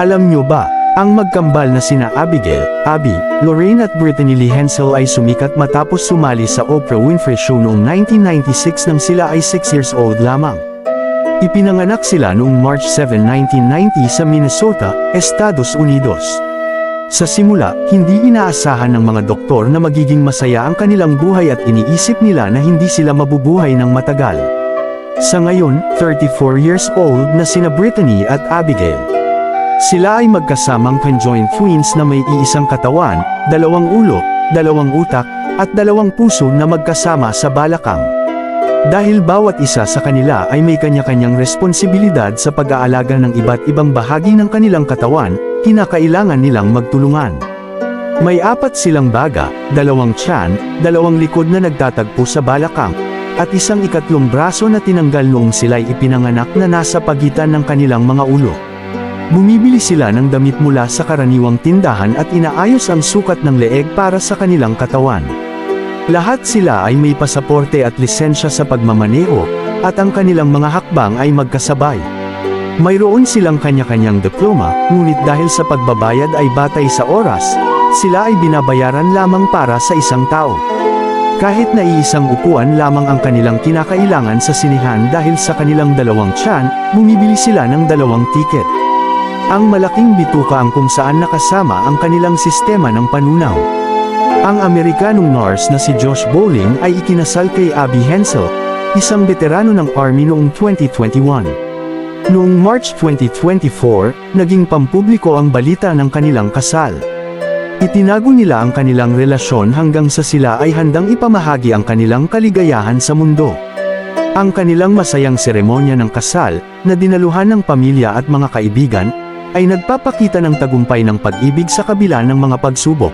Alam nyo ba, ang magkambal na sina Abigail, Abby, Lorraine at Brittany Lee Hensel ay sumikat matapos sumali sa Oprah Winfrey Show noong 1996 nang sila ay 6 years old lamang. Ipinanganak sila noong March 7, 1990 sa Minnesota, Estados Unidos. Sa simula, hindi inaasahan ng mga doktor na magiging masaya ang kanilang buhay at iniisip nila na hindi sila mabubuhay ng matagal. Sa ngayon, 34 years old na sina Brittany at Abigail. Sila ay magkasamang conjoined twins na may iisang katawan, dalawang ulo, dalawang utak, at dalawang puso na magkasama sa balakang. Dahil bawat isa sa kanila ay may kanya-kanyang responsibilidad sa pag-aalaga ng iba't ibang bahagi ng kanilang katawan, kinakailangan nilang magtulungan. May apat silang baga, dalawang tiyan, dalawang likod na nagtatagpo sa balakang, at isang ikatlong braso na tinanggal noong sila'y ipinanganak na nasa pagitan ng kanilang mga ulo. Bumibili sila ng damit mula sa karaniwang tindahan at inaayos ang sukat ng leeg para sa kanilang katawan. Lahat sila ay may pasaporte at lisensya sa pagmamaneho, at ang kanilang mga hakbang ay magkasabay. Mayroon silang kanya-kanyang diploma, ngunit dahil sa pagbabayad ay batay sa oras, sila ay binabayaran lamang para sa isang tao. Kahit na iisang upuan lamang ang kanilang kinakailangan sa sinihan dahil sa kanilang dalawang tiyan, bumibili sila ng dalawang tiket. Ang malaking bituka ang kung saan nakasama ang kanilang sistema ng panunaw. Ang Amerikanong nurse na si Josh Bowling ay ikinasal kay Abby Hensel, isang veterano ng Army noong 2021. Noong March 2024, naging pampubliko ang balita ng kanilang kasal. Itinago nila ang kanilang relasyon hanggang sa sila ay handang ipamahagi ang kanilang kaligayahan sa mundo. Ang kanilang masayang seremonya ng kasal, na dinaluhan ng pamilya at mga kaibigan, ay nagpapakita ng tagumpay ng pag-ibig sa kabila ng mga pagsubok.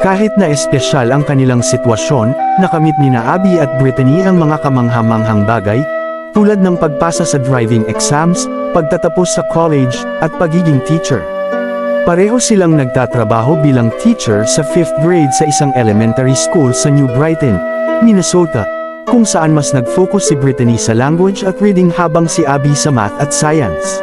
Kahit na espesyal ang kanilang sitwasyon, nakamit ni na Abby at Brittany ang mga kamanghamanghang bagay, tulad ng pagpasa sa driving exams, pagtatapos sa college, at pagiging teacher. Pareho silang nagtatrabaho bilang teacher sa 5th grade sa isang elementary school sa New Brighton, Minnesota, kung saan mas nag-focus si Brittany sa language at reading habang si Abby sa math at science.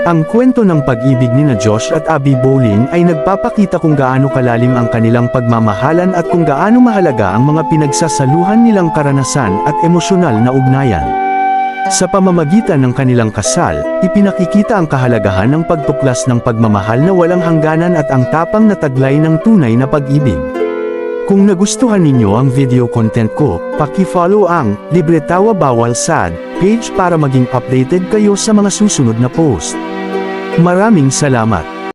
Ang kwento ng pag-ibig ni na Josh at Abby Bowling ay nagpapakita kung gaano kalalim ang kanilang pagmamahalan at kung gaano mahalaga ang mga pinagsasaluhan nilang karanasan at emosyonal na ugnayan. Sa pamamagitan ng kanilang kasal, ipinakikita ang kahalagahan ng pagtuklas ng pagmamahal na walang hangganan at ang tapang na taglay ng tunay na pag-ibig. Kung nagustuhan ninyo ang video content ko, paki-follow ang Libretawa Bawal Sad page para maging updated kayo sa mga susunod na post. Maraming salamat!